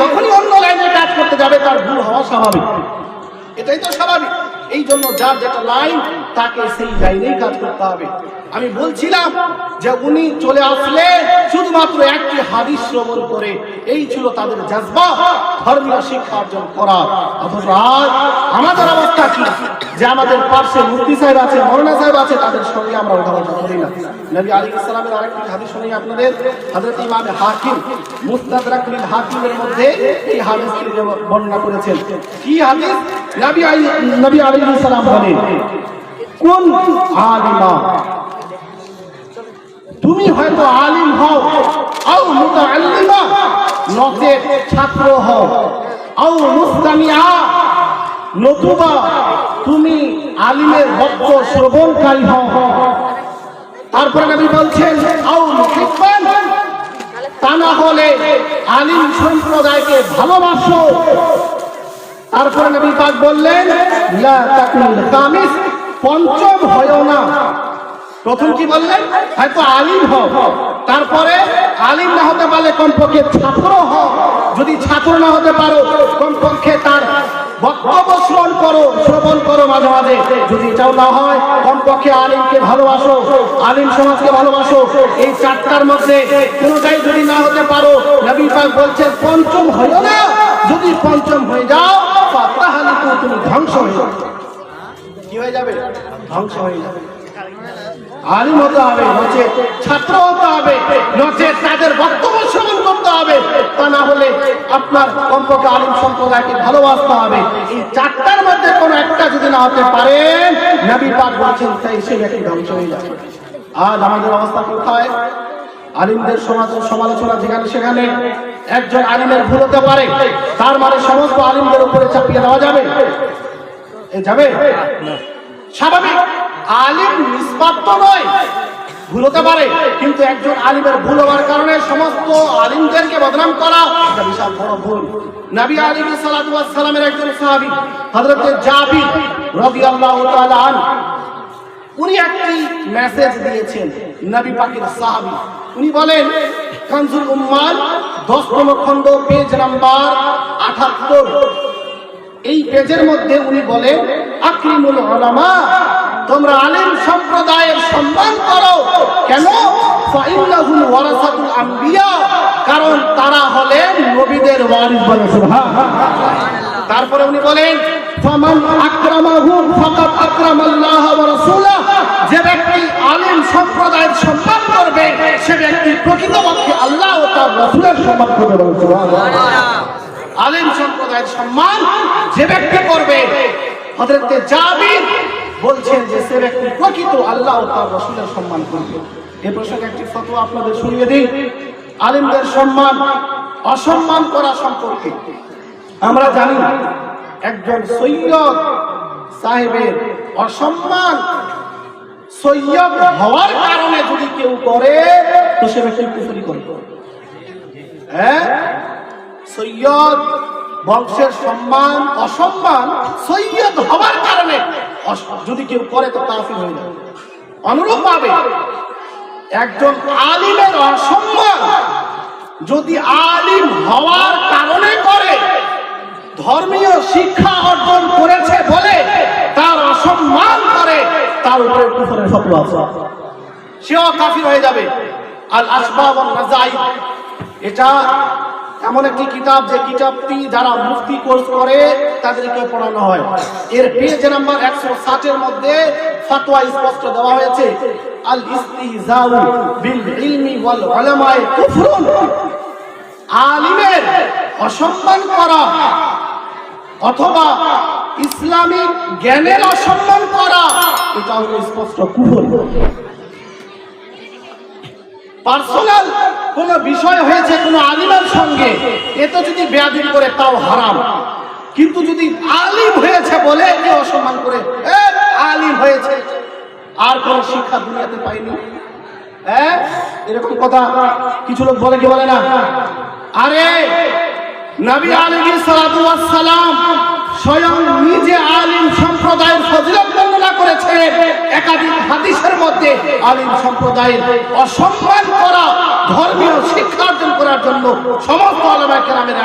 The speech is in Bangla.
যখনই অন্য লাইনে কাজ করতে যাবে, তার ভুল হওয়া স্বাভাবিক। এটাই তো স্বাভাবিক। এই জন্য যার যেটা লাইন তাকে সেই লাইনেই কাজ করতে হবে। আমি বলছিলাম যে উনি চলে আসলে শুধুমাত্র একটি হাদিস শ্রবণ করে, এই ছিল তাদের জাজবা, ধর্মীয় শিক্ষা অর্জন করা। অথচ আমাদের অবস্থা কি? যে আমাদের পার্শ্বে মুফতি সাহেব আছে, মৌলানা সাহেব আছে, তাদের সঙ্গে আমরা উঠাবসা করি না। নবী আলী ইসলামের আরেকটি হাদিস শুনি আপনাদের? হযরত ইমাম হাকিম মুস্তাদরাক বিল হাকিমের মধ্যে এই হাদিসটি বর্ণনা করেছেন। কি হাদিস? নবী আলী নবী আলাইহিস সালাম বলেন, কোন আলিমা? তুমি হয়তো আলিম হও, আও মুতাআল্লিমা, নচেত ছাত্র হও, আও মুস্তামিআ নতুবা তুমি আলিমের ভক্ত শ্রবণকারী হও। তারপরে নবী বলছেন তা না হলে আলিম সম্প্রদায়কে ভালোবাসো। তারপরে নবী পাক বললেন কামিস পঞ্চম হয়ও না। প্রথম কি বললেন? হয়তো আলিম হও। তারপরে, আলিম না হতে পারলে কমপক্ষে ছাত্র হও। যদি ছাত্র না হতে পারো, কমপক্ষে বক্তব্য শ্রবণ করো শ্রবণ করো মাঝে মাঝে। যদি না হয়, কমপক্ষে আলিমকে ভালোবাসো, আলিম সমাজকে ভালোবাসো। এই চারটার মধ্যে যদি না হতে পারো, নবী পাক বলছেন, পঞ্চম হইও না। যদি পঞ্চম হয়ে যাও তাহলে তো তুমি ধ্বংস হয়ে যাবে। কি হয়ে যাবে? ধ্বংস হয়ে যাবে। আলিম হতে হবে নচে ছাত্র হতে হবে নচে তাদের বক্তব্য হলে আপনার কমপক্ষে আলিম সম্প্রদায়কে ভালোবাসতে হবে। এই চারটার মধ্যে কোনো একটা যদি না হতে পারেন নবী পাক বলছেন, তাই সে ব্যক্তি ধ্বংস হয়ে যাবে। আজ আমাদের অবস্থা কোথায়? আলিমদের সমাজ সমালোচনা যেখানে সেখানে একজন আলিমের ভুল হতে পারে, তার মানে সমস্ত আলিমদের উপরে চাপিয়ে দেওয়া যাবে। যাবে? স্বাভাবিক। আলিম নিষ্পাপ নয় ভুল হতে পারে, কিন্তু একজন আলিমের ভুল হওয়ার কারণে সমস্ত আলিমদেরকে বদনাম করা এটা বিশাল বড় ভুল। নবী আলী সালামের একজন সাহাবী, হযরত জাবির রবি আল্লাহ উনি একটি মেসেজ দিয়েছেন নবী পাকের সাহাবী। উনি বলেন, কানজুল উম্মাল দশতম খণ্ড, পেজ নাম্বার আঠাত্তর এই পেজের মধ্যে উনি বলেন, আকরিমুল উলামা তোমরা আলিম সম্প্রদায়ের সম্মান করো। কেন? কারণ তারা হলেন নবীদের ওয়ারিস বলে তারপরে উনি বলেন যে ব্যক্তি আলিম সম্প্রদায়ের সম্মান করবে, সে ব্যক্তি প্রকৃতপক্ষে আল্লাহ ও তার রাসূলের সম্মান করবে আলিম সম্প্রদায়ের সম্মান যে ব্যক্তি করবে, হযরতে জাবির বলছেন যে সে ব্যক্তি প্রকৃত আল্লাহ তার রাসূলের সম্মান করবে। এ প্রসঙ্গে একটি ফটো আপনাদের শুনিয়ে দিন আলিমদের সম্মান, অসম্মান করা সম্পর্কে। আমরা জানি একজন সৈয়দ সাহেবের অসম্মান সৈয়দ হওয়ার কারণে যদি কেউ করে, তো সে ব্যক্তি কুফরি করে হ্যাঁ? সৈয়দ বংশের সম্মান, অসম্মান সৈয়দ হওয়ার কারণে যদি কেউ করে তো কাফির হয়ে যাবে। অনুরূপ ভাবে একজন আলিমের অসম্মান যদি আলিম হওয়ার কারণে করে, ধর্মীয় শিক্ষা অর্জন করেছে বলে তার অসম্মান করে, তার উপরে কুফরের ফতোয়া আছে। সেও কাফির হয়ে যাবে। আল আসবাব নাজাইব এটা এমন একটি কিতাব যে কিতাবটি যারা মুফতি কোর্স করে, তাদেরকে পড়ানো হয়। এর পেজ নাম্বার একশো ষাটের মধ্যে ফতোয়া স্পষ্ট দেওয়া হয়েছে। আল ইস্তিজাউ বিল ইলমি ওয়াল উলামায়ে কুফরুন। আলিমের অসম্মান করা অথবা ইসলামিক জ্ঞানের অসম্মান করা, এটা হলো স্পষ্ট কুফর। পার্সোনাল কোন বিষয় হয়েছে, কোন আলিমের সঙ্গে, এতে যদি বেয়াদিন করে তাও হারাম। কিন্তু যদি আলিম হয়েছে বলে অসম্মান করে আলিম হয়েছে। আর কোন শিক্ষা দুনিয়াতে পাইনি। হ্যাঁ এরকম কথা কিছু লোক বলে কি বলে না? আরে, নবী সালাতু সালাম স্বয়ং নিজে আলিম সম্প্রদায়ের ফজিলত বর্ণনা করেছে। একাধিক হাদিসের মধ্যে আলিম সম্প্রদায়ের অসম্মান করা ধর্মীয় শিক্ষা অর্জন করার জন্য সমস্ত আলমায় কেরামের